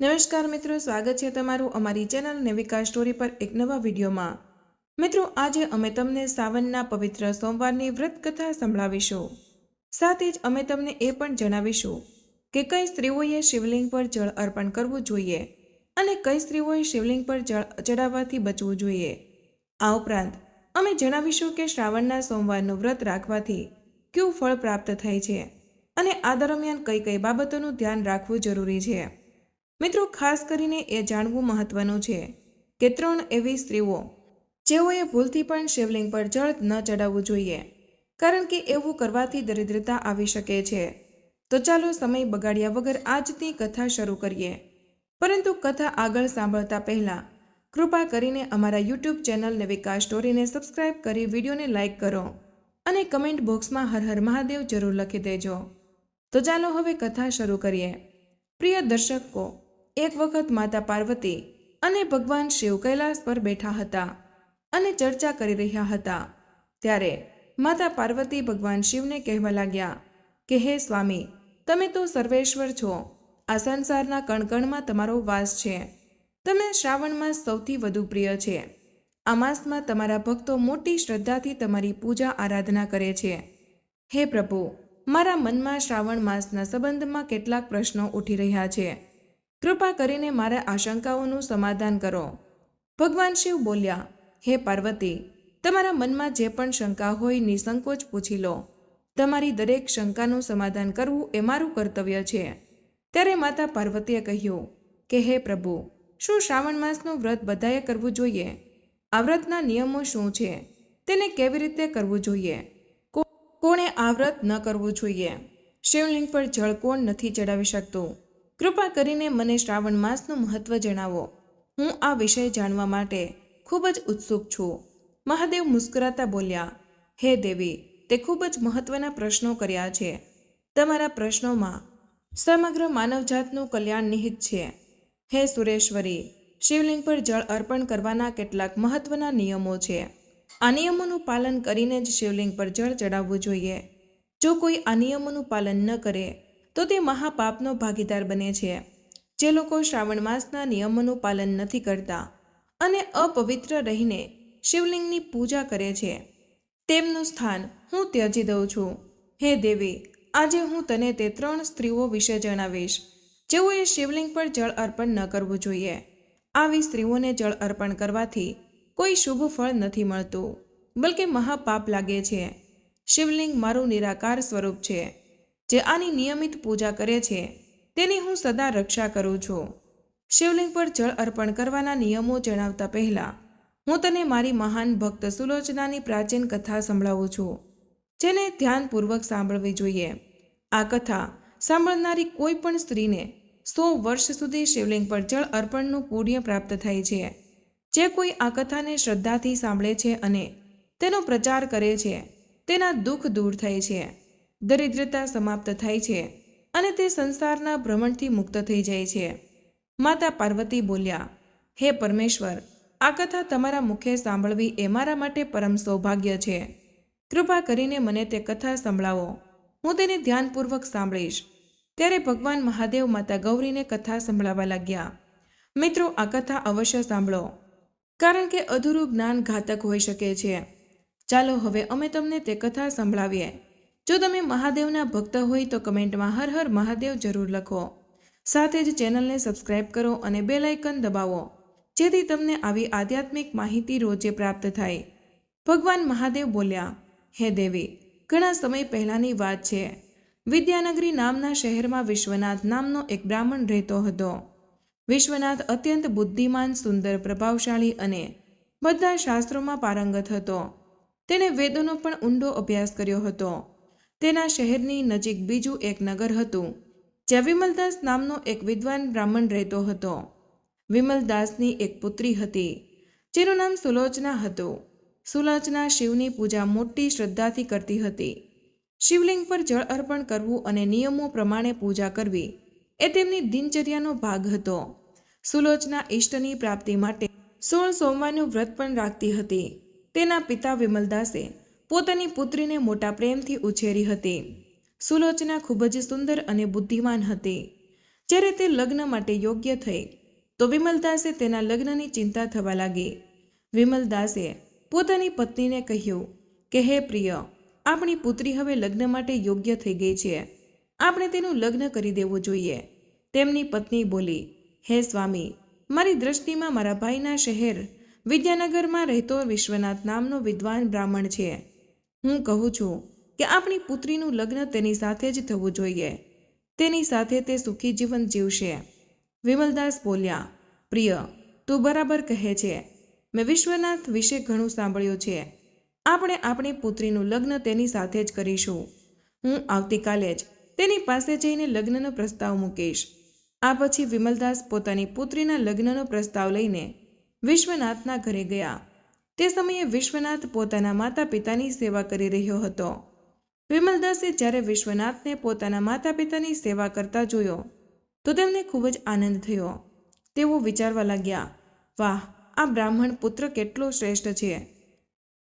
નમસ્કાર મિત્રો, સ્વાગત છે તમારું અમારી ચેનલ નેવિકા સ્ટોરી પર એક નવા વિડીયોમાં. મિત્રો, આજે અમે તમને સાવનના પવિત્ર સોમવારની વ્રત કથા સંભળાવીશું. સાથે જ અમે તમને એ પણ જણાવીશું કે કઈ સ્ત્રીઓએ શિવલિંગ પર જળ અર્પણ કરવું જોઈએ અને કઈ સ્ત્રીઓએ શિવલિંગ પર જળ ચડાવવાથી બચવું જોઈએ. આ ઉપરાંત, અમે જણાવીશું કે શ્રાવણના સોમવારનું વ્રત રાખવાથી કયું ફળ પ્રાપ્ત થાય છે અને આ દરમિયાન કઈ કઈ બાબતોનું ધ્યાન રાખવું જરૂરી છે. મિત્રો, ખાસ કરીને એ જાણવું મહત્વનું છે કે ત્રણ એવી સ્ત્રીઓ જેઓએ ભૂલથી પણ શિવલિંગ પર જળ ન ચડાવવું જોઈએ, કારણ કે એવું કરવાથી દરિદ્રતા આવી શકે છે. તો ચાલો સમય બગાડ્યા વગર આજની કથા શરૂ કરીએ. પરંતુ કથા આગળ સાંભળતા પહેલાં, કૃપા કરીને અમારા યુટ્યુબ ચેનલ નવિકા સ્ટોરીને સબસ્ક્રાઇબ કરી વિડીયોને લાઇક કરો અને કમેન્ટ બોક્સમાં હર હર મહાદેવ જરૂર લખી દેજો. તો ચાલો હવે કથા શરૂ કરીએ. પ્રિય દર્શકો એક વખત માતા પાર્વતી અને ભગવાન શિવ કૈલાસ પર બેઠા હતા અને ચર્ચા કરી રહ્યા હતા. ત્યારે માતા પાર્વતી ભગવાન શિવને કહેવા લાગ્યા કે, હે સ્વામી, તમે તો સર્વેશ્વર છો. આ સંસારના કણકણમાં તમારો વાસ છે. તમને શ્રાવણ માસ સૌથી વધુ પ્રિય છે. આ માસમાં તમારા ભક્તો મોટી શ્રદ્ધાથી તમારી પૂજા આરાધના કરે છે. હે પ્રભુ, મારા મનમાં શ્રાવણ માસના સંબંધમાં કેટલાક પ્રશ્નો ઉઠી રહ્યા છે. કૃપા કરીને મારા આશંકાઓનું સમાધાન કરો. ભગવાન શિવ બોલ્યા, હે પાર્વતી, તમારા મનમાં જે પણ શંકા હોય નિસંકોચ પૂછી લો. તમારી દરેક શંકાનું સમાધાન કરવું એ મારું કર્તવ્ય છે. ત્યારે માતા પાર્વતીએ કહ્યું, કે હે પ્રભુ, શું શ્રાવણ માસનું વ્રત બધાએ કરવું જોઈએ? આ વ્રતના નિયમો શું છે? તેને કેવી રીતે કરવું જોઈએ? કોણે આ વ્રત ન કરવું જોઈએ? શિવલિંગ પર જળ કોણ નથી ચડાવી શકતું? કૃપા કરીને મને શ્રાવણ માસનું મહત્વ જણાવો. હું આ વિષય જાણવા માટે ખૂબ જ ઉત્સુક છું. મહાદેવ મુસ્કરાતા બોલ્યા, હે દેવી, તે ખૂબ જ મહત્વના પ્રશ્નો કર્યા છે. તમારા પ્રશ્નોમાં સમગ્ર માનવજાતનું કલ્યાણ નિહિત છે. હે સુરેશ્વરી, શિવલિંગ પર જળ અર્પણ કરવાના કેટલાક મહત્વના નિયમો છે. આ નિયમોનું પાલન કરીને જ શિવલિંગ પર જળ ચડાવવું જોઈએ. જો કોઈ આ નિયમોનું પાલન ન કરે તો તે મહાપાપનો ભાગીદાર બને છે. જે લોકો શ્રાવણ માસના નિયમોનું પાલન નથી કરતા અને અપવિત્ર રહીને શિવલિંગની પૂજા કરે છે. તેમનું સ્થાન હું ત્યજી દઉં છું. હે દેવી, આજે હું તને તે ત્રણ સ્ત્રીઓ વિશે જણાવીશ. જેઓએ શિવલિંગ પર જળ અર્પણ ન કરવું જોઈએ. આવી સ્ત્રીઓને જળ અર્પણ કરવાથી કોઈ શુભ ફળ નથી મળતું, બલકે મહાપાપ લાગે છે. શિવલિંગ મારું નિરાકાર સ્વરૂપ છે. જે આની નિયમિત પૂજા કરે છે, તેની હું સદા રક્ષા કરું છું. શિવલિંગ પર જળ અર્પણ કરવાના નિયમો જણાવતા પહેલાં, હું તને મારી મહાન ભક્ત સુલોચનાની પ્રાચીન કથા સંભળાવું છું, જેને ધ્યાનપૂર્વક સાંભળવી જોઈએ. આ કથા સાંભળનારી કોઈ પણ સ્ત્રીને સો વર્ષ સુધી શિવલિંગ પર જળ અર્પણનું પુણ્ય પ્રાપ્ત થાય છે. જે કોઈ આ કથાને શ્રદ્ધાથી સાંભળે છે અને તેનો પ્રચાર કરે છે, તેના દુઃખ દૂર થાય છે. દરિદ્રતા સમાપ્ત થાય છે અને તે સંસારના ભ્રમણથી મુક્ત થઈ જાય છે. માતા પાર્વતી બોલ્યા, હે પરમેશ્વર, આ કથા તમારા મુખે સાંભળવી એ મારા માટે પરમ સૌભાગ્ય છે. કૃપા કરીને મને તે કથા સંભળાવો. હું તેને ધ્યાનપૂર્વક સાંભળીશ. ત્યારે ભગવાન મહાદેવ માતા ગૌરીને કથા સંભળાવા લાગ્યા. મિત્રો, આ કથા અવશ્ય સાંભળો, કારણ કે અધૂરું જ્ઞાન ઘાતક હોઈ શકે છે. ચાલો હવે અમે તમને તે કથા સંભળાવીએ. જો તમે મહાદેવના ભક્ત હોય તો કમેન્ટમાં હર હર મહાદેવ જરૂર લખો. સાથે જ ચેનલને સબસ્ક્રાઇબ કરો અને બે લાઇકન દબાવો, જેથી તમને આવી આધ્યાત્મિક માહિતી રોજે પ્રાપ્ત થાય. ભગવાન મહાદેવ બોલ્યા, હે દેવી, ઘણા સમય પહેલાંની વાત છે. વિદ્યાનગરી નામના શહેરમાં વિશ્વનાથ નામનો એક બ્રાહ્મણ રહેતો હતો. વિશ્વનાથ અત્યંત બુદ્ધિમાન, સુંદર, પ્રભાવશાળી અને બધા શાસ્ત્રોમાં પારંગત હતો. તેણે વેદોનો પણ ઊંડો અભ્યાસ કર્યો હતો. તેના શહેરની નજીક બીજું એક નગર હતું, જ્યાં વિમલદાસ નામનો એક વિદ્વાન બ્રાહ્મણ રહેતો હતો. વિમલદાસની એક પુત્રી હતી, જેનું નામ સુલોચના હતું. સુલોચના શિવની પૂજા મોટી શ્રદ્ધાથી કરતી હતી. શિવલિંગ પર જળ અર્પણ કરવું અને નિયમો પ્રમાણે પૂજા કરવી એ તેમની દિનચર્યાનો ભાગ હતો. સુલોચના ઈષ્ટની પ્રાપ્તિ માટે સોળ સોમવારનું વ્રત પણ રાખતી હતી. તેના પિતા વિમલદાસે પોતાની પુત્રીને મોટા પ્રેમથી ઉછેરી હતી. સુલોચના ખૂબ જ સુંદર અને બુદ્ધિમાન હતી. જ્યારે તે લગ્ન માટે યોગ્ય થઈ, તો વિમલદાસે તેના લગ્નની ચિંતા થવા લાગી. વિમલદાસે પોતાની પત્નીને કહ્યું કે, હે પ્રિય, આપણી પુત્રી હવે લગ્ન માટે યોગ્ય થઈ ગઈ છે. આપણે તેનું લગ્ન કરી દેવું જોઈએ. તેમની પત્ની બોલી, હે સ્વામી, મારી દ્રષ્ટિમાં મારા ભાઈના શહેર વિદ્યાનગરમાં રહેતો વિશ્વનાથ નામનો વિદ્વાન બ્રાહ્મણ છે. હું કહું છું કે આપણી પુત્રીનું લગ્ન તેની સાથે જ થવું જોઈએ. તેની સાથે તે સુખી જીવન જીવશે. વિમલદાસ બોલ્યા, પ્રિય, તું બરાબર કહે છે. મેં વિશ્વનાથ વિશે ઘણું સાંભળ્યું છે. આપણે આપણી પુત્રીનું લગ્ન તેની સાથે જ કરીશું. હું આવતીકાલે જ તેની પાસે જઈને લગ્નનો પ્રસ્તાવ મૂકીશ. આ પછી વિમલદાસ પોતાની પુત્રીના લગ્નનો પ્રસ્તાવ લઈને વિશ્વનાથના ઘરે ગયા. તે સમયે વિશ્વનાથ પોતાના માતા પિતાની સેવા કરી રહ્યો હતો. વિમલદાસે જ્યારે વિશ્વનાથને પોતાના માતા પિતાની સેવા કરતા જોયો, તો તેમને ખૂબ જ આનંદ થયો. તેઓ વિચારવા લાગ્યા, વાહ, આ બ્રાહ્મણ પુત્ર કેટલો શ્રેષ્ઠ છે,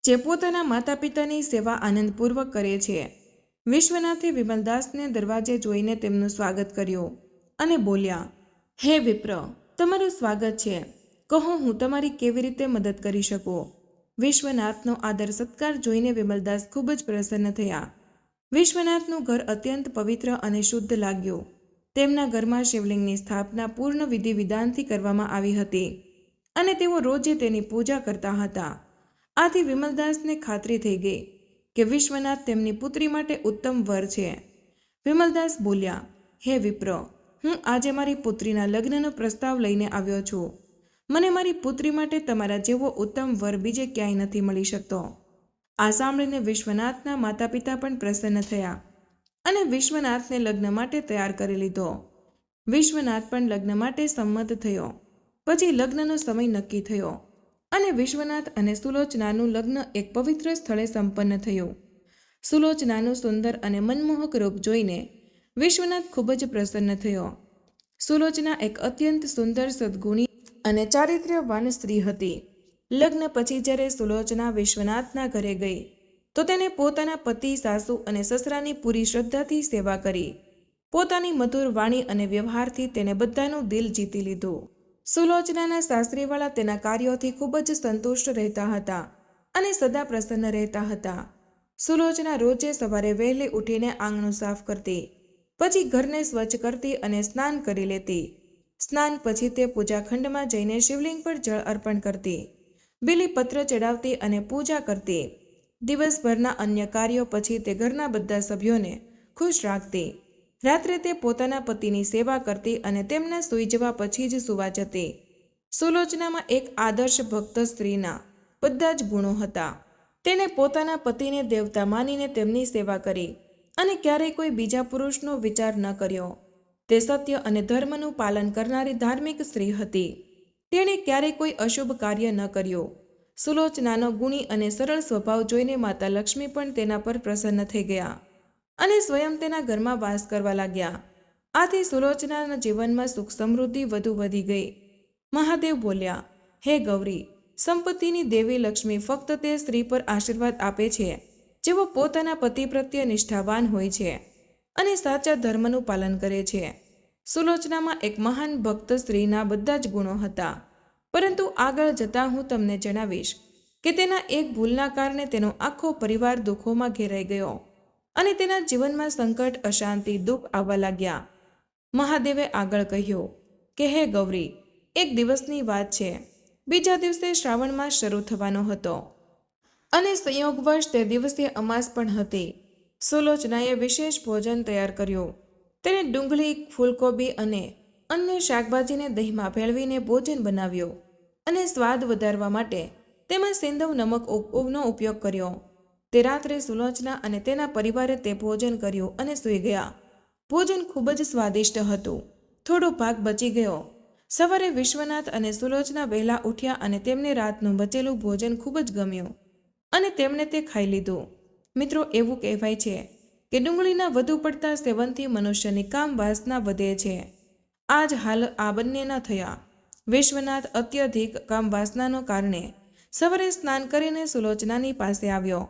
જે પોતાના માતા પિતાની સેવા આનંદપૂર્વક કરે છે. વિશ્વનાથે વિમલદાસને દરવાજે જોઈને તેમનું સ્વાગત કર્યું અને બોલ્યા, હે વિપ્ર, તમારું સ્વાગત છે. કહો હું તમારી કેવી રીતે મદદ કરી શકું? વિશ્વનાથનો આદર સત્કાર જોઈને વિમલદાસ ખૂબ જ પ્રસન્ન થયા. વિશ્વનાથનું ઘર અત્યંત પવિત્ર અને શુદ્ધ લાગ્યું. તેમના ઘરમાં શિવલિંગની સ્થાપના પૂર્ણ વિધિ વિધાનથી કરવામાં આવી હતી અને તેઓ રોજે તેની પૂજા કરતા હતા. આથી વિમલદાસને ખાતરી થઈ ગઈ કે વિશ્વનાથ તેમની પુત્રી માટે ઉત્તમ વર છે. વિમલદાસ બોલ્યા, હે વિપ્ર, હું આજે મારી પુત્રીના લગ્નનો પ્રસ્તાવ લઈને આવ્યો છું. મને મારી પુત્રી માટે તમારા જેવો ઉત્તમ વર બીજે ક્યાંય નથી મળી શકતો. આ સાંભળીને વિશ્વનાથના માતા પિતા પણ પ્રસન્ન થયા અને વિશ્વનાથને લગ્ન માટે તૈયાર કરી લીધો. વિશ્વનાથ પણ લગ્ન માટે સંમત થયો. પછી લગ્નનો સમય નક્કી થયો અને વિશ્વનાથ અને સુલોચનાનું લગ્ન એક પવિત્ર સ્થળે સંપન્ન થયું. સુલોચનાનું સુંદર અને મનમોહક રૂપ જોઈને વિશ્વનાથ ખૂબ જ પ્રસન્ન થયો. સુલોચના એક અત્યંત સુંદર સદ્ગુણી અને ચારિત્ર્યવાન સ્ત્રી હતી. લગ્ન પછી જ્યારે સુલોચના વિશ્વનાથના ઘરે ગઈ, તો તેને પોતાના પતિ, સાસુ અને સસરાની પૂરી શ્રદ્ધાથી સેવા કરી. પોતાની મધુર વાણી અને વ્યવહારથી તેને બધાનું દિલ જીતી લીધું. સુલોચનાના સાસરીવાળા તેના કાર્યોથી ખૂબ જ સંતુષ્ટ રહેતા હતા અને સદા પ્રસન્ન રહેતા હતા. સુલોચના રોજે સવારે વહેલી ઉઠીને આંગણું સાફ કરતી, પછી ઘરને સ્વચ્છ કરતી અને સ્નાન કરી લેતી. સ્નાન પછી તે પૂજાખંડમાં જઈને શિવલિંગ પર જળ અર્પણ કરતી બીલીપત્ર ચડાવતી અને પૂજા કરતી. દિવસભરના અન્ય કાર્યો પછી તે ઘરના બધા સભ્યોને ખુશ રાખતી. રાત્રે તે પોતાના પતિની સેવા કરતી અને તેમના સૂઈ જવા પછી જ સુવા જતી. સુલોચનામાં એક આદર્શ ભક્ત સ્ત્રીના બધા જ ગુણો હતા. તેણે પોતાના પતિને દેવતા માનીને તેમની સેવા કરી અને ક્યારેય કોઈ બીજા પુરુષનો વિચાર ન કર્યો. તે સત્ય અને ધર્મનું પાલન કરનારી ધાર્મિક સ્ત્રી હતી. તેણે ક્યારેય કોઈ અશુભ કાર્ય ન કર્યું. સુલોચનાનો ગુણી અને સરળ સ્વભાવ જોઈને માતા લક્ષ્મી પણ તેના પર પ્રસન્ન થઈ ગયા અને સ્વયં તેના ઘરમાં વાસ કરવા લાગ્યા. આથી સુલોચનાના જીવનમાં સુખ સમૃદ્ધિ વધુ વધી ગઈ. મહાદેવ બોલ્યા, હે ગૌરી, સંપત્તિની દેવી લક્ષ્મી ફક્ત તે સ્ત્રી પર આશીર્વાદ આપે છે, જેઓ પોતાના પતિ પ્રત્યે નિષ્ઠાવાન હોય છે. અને સાચા ધર્મનું પાલન કરે છે. સુલોચનામાં એક મહાન ભક્ત સ્ત્રીના બધા જ ગુણો હતા. પરંતુ આગળ જતાં હું તમને જણાવીશ કે તેના એક ભૂલના કારણે તેનો આખો પરિવાર દુઃખોમાં ઘેરાઈ ગયો અને તેના જીવનમાં સંકટ, અશાંતિ, દુઃખ આવવા લાગ્યા. મહાદેવે આગળ કહ્યું, કે હે ગૌરી, એક દિવસની વાત છે. બીજા દિવસે શ્રાવણમાં શરૂ થવાનો હતો. અને સંયોગવશ તે દિવસે અમાસ પણ હતી. સુલોચનાએ વિશેષ ભોજન તૈયાર કર્યું. તેને ડુંગળી, ફૂલકોબી અને અન્ય શાકભાજીને દહીંમાં ભેળવીને ભોજન બનાવ્યું અને સ્વાદ વધારવા માટે તેમાં સિંધવ નમક નો ઉપયોગ કર્યો. તે રાત્રે સુલોચના અને તેના પરિવારે તે ભોજન કર્યું અને સૂઈ ગયા. ભોજન ખૂબ જ સ્વાદિષ્ટ હતું. થોડો ભાગ બચી ગયો. સવારે વિશ્વનાથ અને સુલોચના વહેલા ઉઠ્યા અને તેમને રાતનું બચેલું ભોજન ખૂબ જ ગમ્યું અને તેમણે તે ખાઈ લીધું. મિત્રો, એવું કહેવાય છે કે ડુંગળીના વધુ પડતા સેવનથી મનુષ્યની કામ વાસના વધે છે. આ જ હાલ આ બંને ન થયા. વિશ્વનાથ અત્યધિક કામ વાસનાનો કારણે સવારે સ્નાન કરીને સુલોચનાની પાસે આવ્યો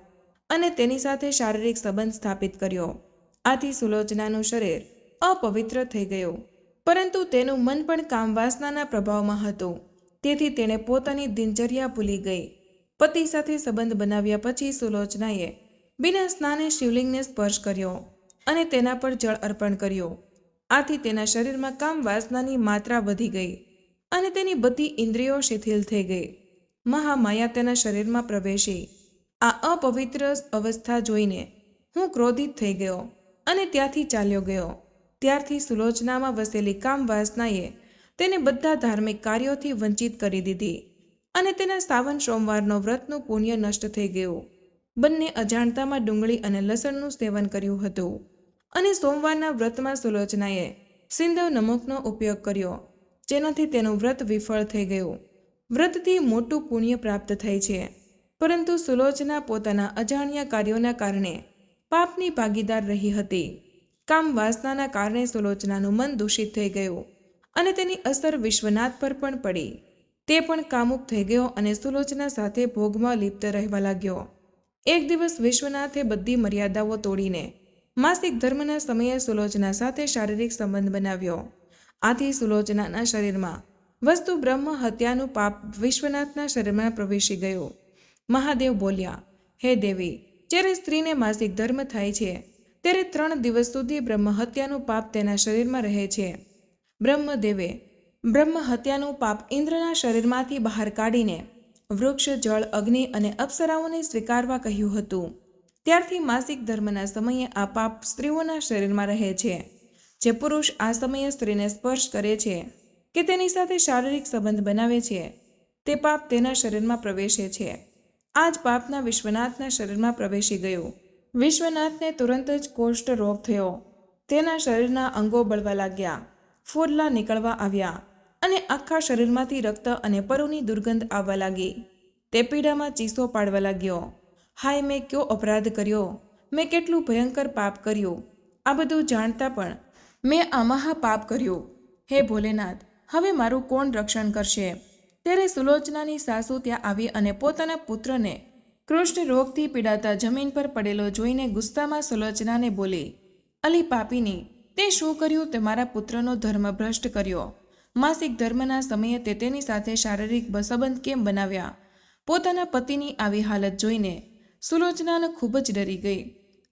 અને તેની સાથે શારીરિક સંબંધ સ્થાપિત કર્યો. આથી સુલોચનાનું શરીર અપવિત્ર થઈ ગયું. પરંતુ તેનું મન પણ કામ વાસનાના પ્રભાવમાં હતું. તેથી તેણે પોતાની દિનચર્યા ભૂલી ગઈ. પતિ સાથે સંબંધ બનાવ્યા પછી સુલોચનાએ બિના સ્નાને શિવલિંગને સ્પર્શ કર્યો અને તેના પર જળ અર્પણ કર્યો. આથી તેના શરીરમાં કામ વાસનાની માત્રા વધી ગઈ અને તેની બધી ઇન્દ્રિયો શિથિલ થઈ ગઈ. મહામાયા તેના શરીરમાં પ્રવેશી. આ અપવિત્ર અવસ્થા જોઈને હું ક્રોધિત થઈ ગયો અને ત્યાંથી ચાલ્યો ગયો. ત્યારથી સુલોચનામાં વસેલી કામ વાસનાએ તેને બધા ધાર્મિક કાર્યોથી વંચિત કરી દીધી અને તેના સાવન સોમવારનો વ્રતનું પુણ્ય નષ્ટ થઈ ગયું. બંને અજાણતામાં ડુંગળી અને લસણનું સેવન કર્યું હતું. અને સોમવારના વ્રતમાં સુલોચનાએ સિંધવ નમકનો ઉપયોગ કર્યો, જેનાથી તેનું વ્રત વિફળ થઈ ગયું. વ્રતથી મોટું પુણ્ય પ્રાપ્ત થાય છે. પરંતુ સુલોચના પોતાના અજાણ્યા કાર્યોના કારણે પાપની ભાગીદાર રહી હતી. કામ વાસનાના કારણે સુલોચનાનું મન દૂષિત થઈ ગયું અને તેની અસર વિશ્વનાથ પર પણ પડી. તે પણ કામુક થઈ ગયો અને સુલોચના સાથે ભોગમાં લિપ્ત રહેવા લાગ્યો. એક દિવસ વિશ્વનાથે બધી મર્યાદાઓ તોડીને માસિક ધર્મના સમયે સુલોચના સાથે શારીરિક સંબંધ બનાવ્યો. આથી સુલોચનાના શરીરમાં વસ્તુ બ્રહ્મ હત્યાનું પાપ વિશ્વનાથના શરીરમાં પ્રવેશી ગયું. મહાદેવ બોલ્યા, હે દેવી, જ્યારે સ્ત્રીને માસિક ધર્મ થાય છે, ત્યારે ત્રણ દિવસ સુધી બ્રહ્મ હત્યાનું પાપ તેના શરીરમાં રહે છે. બ્રહ્મદેવે બ્રહ્મ હત્યાનું પાપ ઇન્દ્રના શરીરમાંથી બહાર કાઢીને વૃક્ષ, જળ, અગ્નિ અને અપ્સરાઓને સ્વીકારવા કહ્યું હતું. ત્યારથી માસિક ધર્મના સમયે આ પાપ સ્ત્રીઓના શરીરમાં રહે છે, જે પુરુષ આ સમયે સ્ત્રીને સ્પર્શ કરે છે, કે તેની સાથે શારીરિક સંબંધ બનાવે છે. તે પાપ તેના શરીરમાં પ્રવેશે છે. આ જ પાપના વિશ્વનાથના શરીરમાં પ્રવેશી ગયું. વિશ્વનાથને તુરંત જ કોષ્ઠ રોગ થયો. તેના શરીરના અંગો બળવા લાગ્યા. ફોરલા નીકળવા આવ્યા. અને આખા શરીરમાંથી રક્ત અને પરુની દુર્ગંધ આવવા લાગી. તે પીડામાં ચીસો પાડવા લાગ્યો. હાય, મેં કયો અપરાધ કર્યો? મેં કેટલું ભયંકર પાપ કર્યું? આ બધું જાણતા પણ મેં આ મહાપાપ કર્યું. હે ભોલેનાથ, હવે મારું કોણ રક્ષણ કરશે? ત્યારે સુલોચનાની સાસુ ત્યાં આવી અને પોતાના પુત્રને કૃષ્ણ રોગથી પીડાતા જમીન પર પડેલો જોઈને ગુસ્સામાં સુલોચનાને બોલી, અલી પાપીની, તે શું કર્યું તે મારા પુત્રનો ધર્મ ભ્રષ્ટ કર્યો? માસિક ધર્મના સમયે તે તેની સાથે શારીરિક સંબંધ કેમ બનાવ્યા? પોતાના પતિની આવી હાલત જોઈને સુલોચનાને ખૂબ જ ડરી ગઈ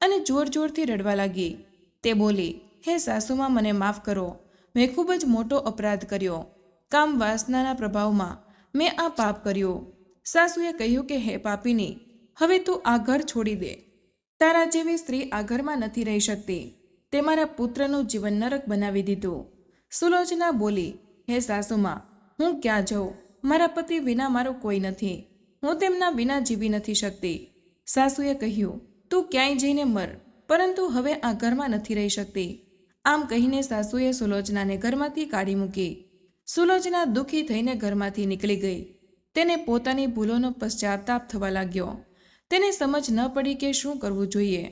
અને જોર જોરથી રડવા લાગી. તે બોલી, હે સાસુમાં, મને માફ કરો. મેં ખૂબ જ મોટો અપરાધ કર્યો. કામ વાસનાના પ્રભાવમાં મેં આ પાપ કર્યું. સાસુએ કહ્યું કે, હે પાપીની, હવે તું આ ઘર છોડી દે. તારા જેવી સ્ત્રી આ ઘરમાં નથી રહી શકતી. તે મારા પુત્રનું જીવન નરક બનાવી દીધું. સુલોચના બોલી હે સાસુમાં, હું ક્યાં જાઉં? મારા પતિ વિના મારો કોઈ નથી. હું તેમના વિના જીવી નથી શકતી. સાસુએ કહ્યું, તું ક્યાંય જઈને મર, પરંતુ હવે આ ઘરમાં નથી રહી શકતી. આમ કહીને સાસુએ સુલોચનાને ઘરમાંથી કાઢી મૂકી. સુલોચના દુઃખી થઈને ઘરમાંથી નીકળી ગઈ. તેને પોતાની ભૂલોનો પશ્ચાતાપ થવા લાગ્યો. તેને સમજ ન પડી કે શું કરવું જોઈએ.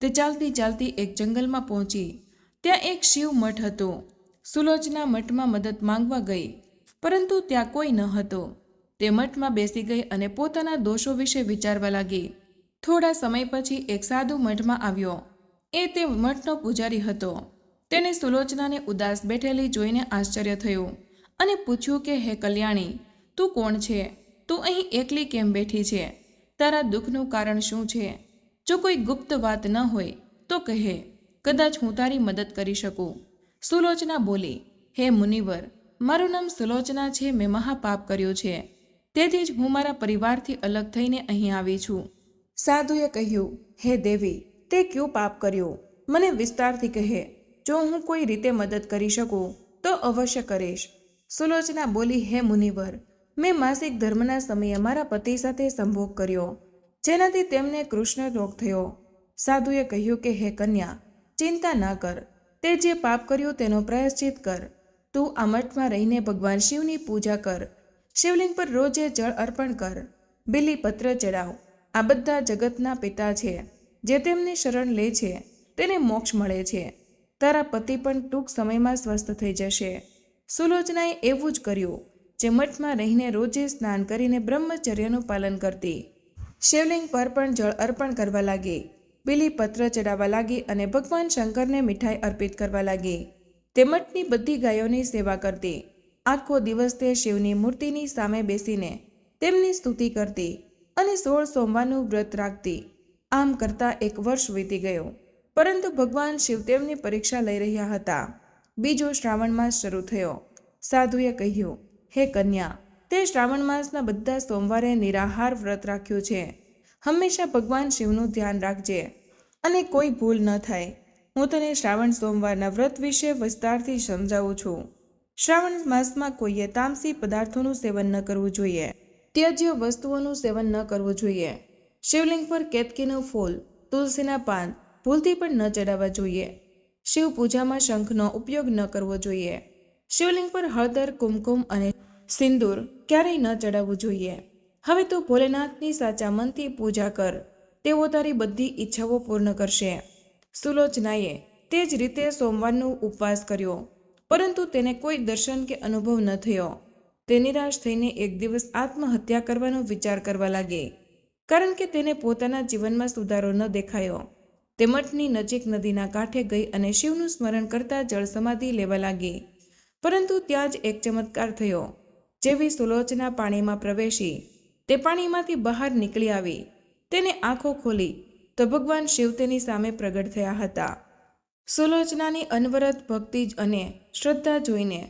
તે ચાલતી ચાલતી એક જંગલમાં પહોંચી. ત્યાં એક શિવ મઠ હતો. સુલોચના મઠમાં મદદ માંગવા ગઈ, પરંતુ ત્યાં કોઈ ન હતો. તે મઠમાં બેસી ગઈ અને પોતાના દોષો વિશે વિચારવા લાગી. થોડા સમય પછી એક સાધુ મઠમાં આવ્યો. એ તે મઠનો પૂજારી હતો. તેને સુલોચનાને ઉદાસ બેઠેલી જોઈને આશ્ચર્ય થયું અને પૂછ્યું કે, હે કલ્યાણી, તું કોણ છે? તું અહીં એકલી કેમ બેઠી છે? તારા દુઃખનું કારણ શું છે? જો કોઈ ગુપ્ત વાત ન હોય, તો કહે, કદાચ હું તારી મદદ કરી શકું. સુલોચના બોલી, હે મુનિવર, મારું નામ સુલોચના છે, મેં મહાપાપ કર્યો છે. તેથી જ હું મારા પરિવારથી અલગ થઈને અહીં આવી છું. સાધુએ કહ્યું, હે દેવી, તે ક્યું પાપ કર્યું? મને વિસ્તારથી કહે, જો હું કોઈ રીતે મદદ કરી શકું, તો અવશ્ય કરીશ. સુલોચના બોલી, હે મુનિવર, મેં માસિક ધર્મના સમયે મારા પતિ સાથે સંભોગ કર્યો, જેનાથી તેમને કૃષ્ણ રોગ થયો. સાધુએ કહ્યું કે, હે કન્યા, ચિંતા ના કર તે જે પાપ કર્યું તેનો પ્રાયશ્ચિત કર. તું આ મઠમાં રહીને ભગવાન શિવની પૂજા કર. શિવલિંગ પર રોજે જળ અર્પણ કર. બિલીપત્ર ચડાવ. આ બધા જગતના પિતા છે. જે તેમની શરણ લે છે, તેને મોક્ષ મળે છે. તારા પતિ પણ ટૂંક સમયમાં સ્વસ્થ થઈ જશે. સુલોચનાએ એવું જ કર્યું, જે મઠમાં રહીને રોજે સ્નાન કરીને બ્રહ્મચર્યનું પાલન કરતી. શિવલિંગ પર પણ જળ અર્પણ કરવા લાગી. બિલીપત્ર ચડાવવા લાગી અને ભગવાન શંકરને મીઠાઈ અર્પિત કરવા લાગી. તેમટની બધી ગાયોની સેવા કરતી. આખો દિવસ તે શિવની મૂર્તિની સામે બેસીને તેમની સ્તુતિ કરતી અને સોળ સોમવારનું વ્રત રાખતી. આમ કરતાં એક વર્ષ વીતી ગયો. પરંતુ ભગવાન શિવ તેમની પરીક્ષા લઈ રહ્યા હતા. બીજો શ્રાવણ માસ શરૂ થયો. સાધુએ કહ્યું, હે કન્યા, તે શ્રાવણ માસના બધા સોમવારે નિરાહાર વ્રત રાખ્યું છે. હંમેશા ભગવાન શિવનું ધ્યાન રાખજે અને કોઈ ભૂલ ન થાય. હું તને શ્રાવણ સોમવારના વ્રત વિશે વિસ્તારથી સમજાવું છું. શ્રાવણ માસમાં કોઈએ તામસી પદાર્થોનું સેવન ન કરવું જોઈએ. ત્યજ્ય વસ્તુઓનું સેવન ન કરવું જોઈએ. શિવલિંગ પર કેતકીનું ફૂલ, તુલસીના પાન, ભૂલથી પણ ન ચડાવવા જોઈએ. શિવ પૂજામાં શંખનો ઉપયોગ ન કરવો જોઈએ. શિવલિંગ પર હળદર, કુમકુમ અને સિંદૂર ક્યારેય ન ચડાવવું જોઈએ. હવે તું ભોલેનાથની સાચા મનથી પૂજા કર. તેઓ તારી બધી ઈચ્છાઓ પૂર્ણ કરશે. સુલોચનાએ તે જ રીતે સોમવારનો ઉપવાસ કર્યો. પરંતુ તેને કોઈ દર્શન કે અનુભવ ન થયો. તે નિરાશ થઈને એક દિવસ આત્મહત્યા કરવાનો વિચાર કરવા લાગી. કારણ કે તેને પોતાના જીવનમાં સુધારો ન દેખાયો. તે મઠની નજીક નદીના કાંઠે ગઈ અને શિવનું સ્મરણ કરતા જળ સમાધિ લેવા લાગી. પરંતુ ત્યાં જ એક ચમત્કાર થયો. જેવી સુલોચના પાણીમાં પ્રવેશી તે પાણીમાંથી બહાર નીકળી આવી. તેને આંખો ખોલી તો ભગવાન શિવ તેની સામે પ્રગટ થયા હતા. સુલોચનાની અનવરત ભક્તિ અને શ્રદ્ધા જોઈને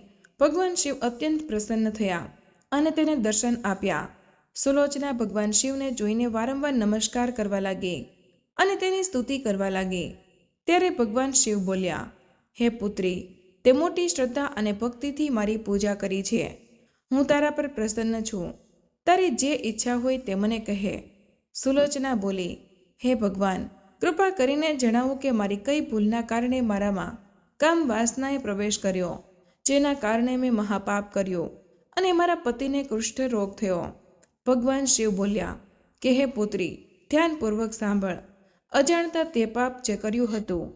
ભગવાન શિવ અત્યંત પ્રસન્ન થયા અને તેને દર્શન આપ્યા. સુલોચના ભગવાન શિવને જોઈને વારંવાર નમસ્કાર કરવા લાગી અને તેની સ્તુતિ કરવા લાગી. ત્યારે ભગવાન શિવ બોલ્યા, હે પુત્રી, તે મોટી શ્રદ્ધા અને ભક્તિથી મારી પૂજા કરી છે. હું તારા પર પ્રસન્ન છું. તારી જે ઈચ્છા હોય તે મને કહે. સુલોચના બોલી, હે ભગવાન, કૃપા કરીને જણાવો કે મારી કઈ ભૂલના કારણે મારામાં કામ વાસનાએ પ્રવેશ કર્યો, જેના કારણે મેં મહાપાપ કર્યો અને મારા પતિને કૃષ્ઠ રોગ થયો. ભગવાન શિવ બોલ્યા, કે હે પુત્રી, ધ્યાનપૂર્વક સાંભળ. અજાણતા તે પાપ જે કર્યું હતું,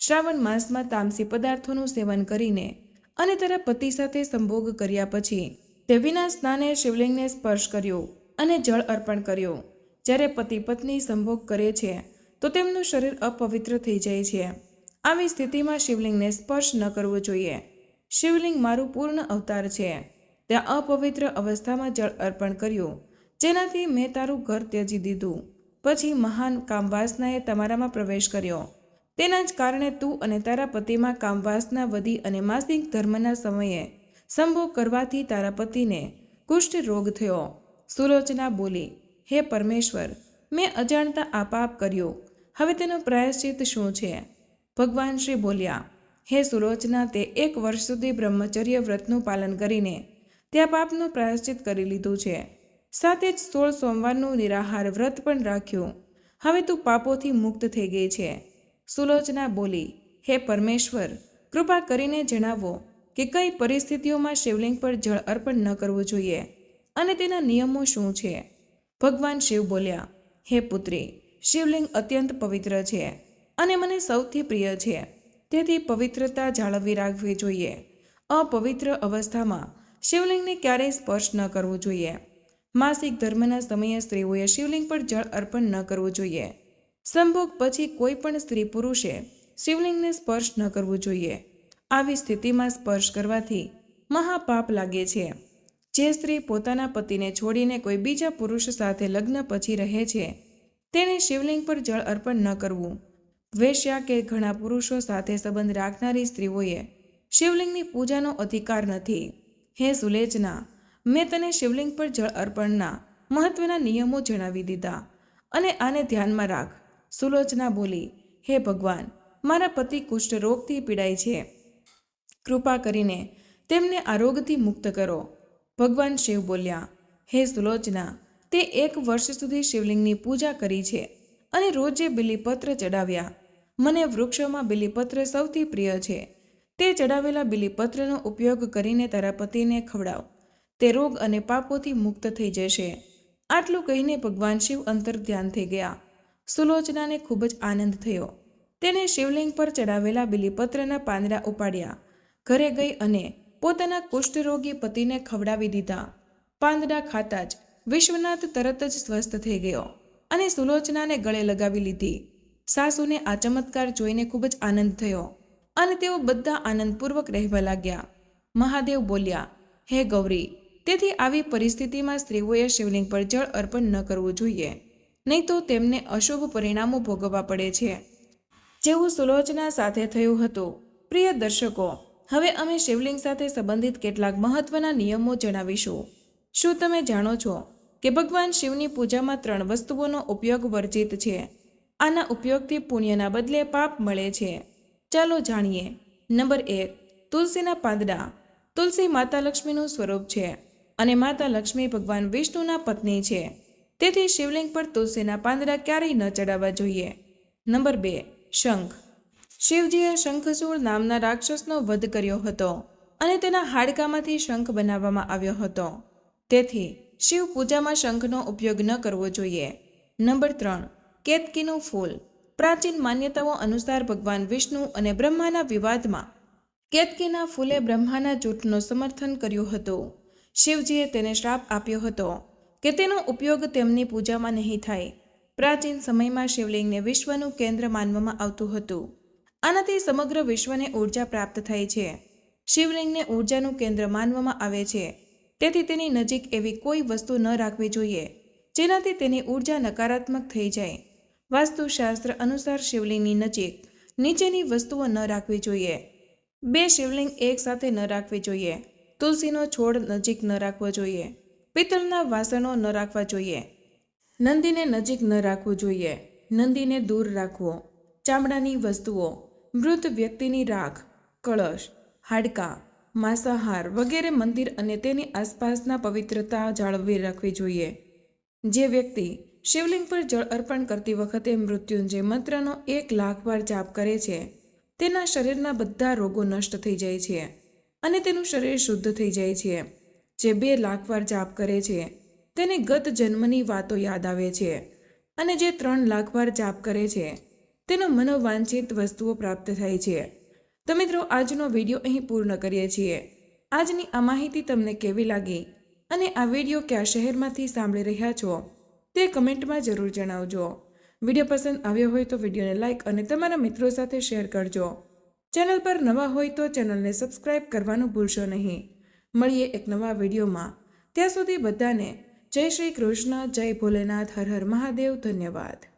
શ્રાવણ માસમાં તામસી પદાર્થોનું સેવન કરીને અને તારા પતિ સાથે સંભોગ કર્યા પછી તે વિના સ્નાને શિવલિંગને સ્પર્શ કર્યો અને જળ અર્પણ કર્યો. જ્યારે પતિ પત્ની સંભોગ કરે છે, તો તેમનું શરીર અપવિત્ર થઈ જાય છે. આવી સ્થિતિમાં શિવલિંગને સ્પર્શ ન કરવો જોઈએ. શિવલિંગ મારું પૂર્ણ અવતાર છે. ત્યાં અપવિત્ર અવસ્થામાં જળ અર્પણ કર્યું, જેનાથી મેં તારું ઘર ત્યજી દીધું. પછી મહાન કામવાસનાએ તમારામાં પ્રવેશ કર્યો. તેના જ કારણે તું અને તારા પતિમાં કામવાસના વધી અને માસિક ધર્મના સમયે સંભોગ કરવાથી તારા પતિને કુષ્ઠ રોગ થયો. સુલોચના બોલી, હે પરમેશ્વર, મેં અજાણતા આ પાપ કર્યો. હવે તેનો પ્રાયશ્ચિત શું છે? ભગવાન શ્રી બોલ્યા, હે સુલોચના, તે એક વર્ષ સુધી બ્રહ્મચર્ય વ્રતનું પાલન કરીને ત્યાં પાપનું પ્રાયશ્ચિત કરી લીધું છે. સાથે જ સોળ સોમવારનું નિરાહાર વ્રત પણ રાખ્યું. હવે તું પાપોથી મુક્ત થઈ ગઈ છે. સુલોચના બોલી, હે પરમેશ્વર, કૃપા કરીને જણાવો કે કઈ પરિસ્થિતિઓમાં શિવલિંગ પર જળ અર્પણ ન કરવું જોઈએ અને તેના નિયમો શું છે? ભગવાન શિવ બોલ્યા, હે પુત્રી, શિવલિંગ અત્યંત પવિત્ર છે અને મને સૌથી પ્રિય છે. તેથી પવિત્રતા જાળવી રાખવી જોઈએ. અપવિત્ર અવસ્થામાં શિવલિંગને ક્યારેય સ્પર્શ ન કરવો જોઈએ. માસિક ધર્મના સમયે સ્ત્રીઓએ શિવલિંગ પર જળ અર્પણ ન કરવું જોઈએ. સંભોગ પછી કોઈ પણ સ્ત્રી પુરુષે શિવલિંગને સ્પર્શ ન કરવું જોઈએ. આવી સ્થિતિમાં સ્પર્શ કરવાથી મહાપાપ લાગે છે. જે સ્ત્રી પોતાના પતિને છોડીને કોઈ બીજા પુરુષ સાથે લગ્ન પછી રહે છે, તેણે શિવલિંગ પર જળ અર્પણ ન કરવું. વેશ્યા કે ઘણા પુરુષો સાથે સંબંધ રાખનારી સ્ત્રીઓએ શિવલિંગની પૂજાનો અધિકાર નથી. હે સુલેચના, મેં તને શિવલિંગ પર જળ અર્પણના મહત્વના નિયમો જણાવી દીધા અને આને ધ્યાનમાં રાખ. સુલોચના બોલી, હે ભગવાન, મારા પતિ કુષ્ઠ રોગથી પીડાય છે. કૃપા કરીને તેમને આ મુક્ત કરો. ભગવાન શિવ બોલ્યા, હે સુલોચના, તે એક વર્ષ સુધી શિવલિંગની પૂજા કરી છે અને રોજે બિલીપત્ર ચડાવ્યા. મને વૃક્ષોમાં બિલીપત્ર સૌથી પ્રિય છે. તે ચડાવેલા બિલીપત્રનો ઉપયોગ કરીને તારા પતિને ખવડાવ. તે રોગ અને પાપોથી મુક્ત થઈ જશે. આટલું કહીને ભગવાન શિવ અંતર ધ્યાન થઈ ગયા. સુલોચનાને ખૂબ જ આનંદ થયો. તેને શિવલિંગ પર ચડાવેલા બિલીપત્રના પાંદડા ઉપાડ્યા. ઘરે ગઈ અને પોતાના કુષ્ઠરોગી પતિને ખવડાવી દીધા. પાંદડા ખાતા જ વિશ્વનાથ તરત જ સ્વસ્થ થઈ ગયો અને સુલોચનાને ગળે લગાવી લીધી. સાસુને આ ચમત્કાર જોઈને ખૂબ જ આનંદ થયો અને તેઓ બધા આનંદપૂર્વક રહેવા લાગ્યા. મહાદેવ બોલ્યા, હે ગૌરી, તેથી આવી પરિસ્થિતિમાં સ્ત્રીઓએ શિવલિંગ પર જળ અર્પણ ન કરવું જોઈએ, નહીં તો તેમને અશુભ પરિણામો ભોગવવા પડે છે. જેવું સુલોચના સાથે થયું હતું, પ્રિય દર્શકો હવે અમે શિવલિંગ સાથે સંબંધિત કેટલાક મહત્વના નિયમો જણાવીશું. શું તમે જાણો છો કે ભગવાન શિવની પૂજામાં ત્રણ વસ્તુઓનો ઉપયોગ વર્જિત છે? આના ઉપયોગથી પુણ્યના બદલે પાપ મળે છે. ચાલો જાણીએ. નંબર એક, તુલસીના પાંદડા. તુલસી માતા લક્ષ્મીનું સ્વરૂપ છે અને માતા લક્ષ્મી ભગવાન વિષ્ણુના પત્ની છે. તેથી શિવલિંગ પર તુલસીના પાંદડા ક્યારેય ન ચડાવવા જોઈએ. નંબર બે, શંખ. શિવજીએ શંખસૂળ નામના રાક્ષસનો વધ કર્યો હતો અને તેના હાડકામાંથી શંખ બનાવવામાં આવ્યો હતો. તેથી શિવ પૂજામાં શંખનો ઉપયોગ ન કરવો જોઈએ. નંબર ત્રણ, કેતકીનું ફૂલ. પ્રાચીન માન્યતાઓ અનુસાર ભગવાન વિષ્ણુ અને બ્રહ્માના વિવાદમાં કેતકીના ફૂલે બ્રહ્માના જૂઠનું સમર્થન કર્યું હતું. શિવજીએ તેને શ્રાપ આપ્યો હતો કે તેનો ઉપયોગ તેમની પૂજામાં નહીં થાય. પ્રાચીન સમયમાં શિવલિંગને વિશ્વનું કેન્દ્ર માનવામાં આવતું હતું. આનાથી સમગ્ર વિશ્વને ઊર્જા પ્રાપ્ત થાય છે. શિવલિંગને ઊર્જાનું કેન્દ્ર માનવામાં આવે છે. તેથી તેની નજીક એવી કોઈ વસ્તુ ન રાખવી જોઈએ, જેનાથી તેની ઊર્જા નકારાત્મક થઈ જાય. વાસ્તુશાસ્ત્ર અનુસાર શિવલિંગની નજીક નીચેની વસ્તુઓ ન રાખવી જોઈએ. બે શિવલિંગ એક સાથે ન રાખવી જોઈએ. તુલસીનો છોડ નજીક ન રાખવો જોઈએ. પિત્તળના વાસણો ન રાખવા જોઈએ. નંદીને નજીક ન રાખવું જોઈએ. નંદીને દૂર રાખવો. ચામડાની વસ્તુઓ મૃત વ્યક્તિની રાખ, કળશ, હાડકાં, માંસાહાર વગેરે મંદિર અને તેની આસપાસના પવિત્રતા જાળવી રાખવી જોઈએ. જે વ્યક્તિ શિવલિંગ પર જળ અર્પણ કરતી વખતે મૃત્યુંજય મંત્રનો એક લાખ વાર જાપ કરે છે, તેના શરીરના બધા રોગો નષ્ટ થઈ જાય છે અને તેનું શરીર શુદ્ધ થઈ જાય છે. જે બે લાખ વાર જાપ કરે છે, તેને ગત જન્મની વાતો યાદ આવે છે અને જે ત્રણ લાખ વાર જાપ કરે છે તેનો મનોવાંછિત વસ્તુઓ પ્રાપ્ત થાય છે. તો મિત્રો, આજનો વીડિયો અહીં પૂર્ણ કરીએ છીએ. આજની આ માહિતી તમને કેવી લાગી? અને આ વીડિયો કયા શહેરમાંથી સાંભળી રહ્યા છો? તે કમેન્ટમાં જરૂર જણાવજો. વીડિયો પસંદ આવ્યો હોય તો વિડીયોને લાઇક અને તમારા મિત્રો સાથે શેર કરજો. ચેનલ પર નવા હોય તો ચેનલને સબસ્ક્રાઇબ કરવાનું ભૂલશો નહીં. મળીએ એક નવા વિડીયોમાં. ત્યાં સુધી બધાને જય શ્રી કૃષ્ણ, જય ભોલેનાથ, હર હર મહાદેવ, ધન્યવાદ.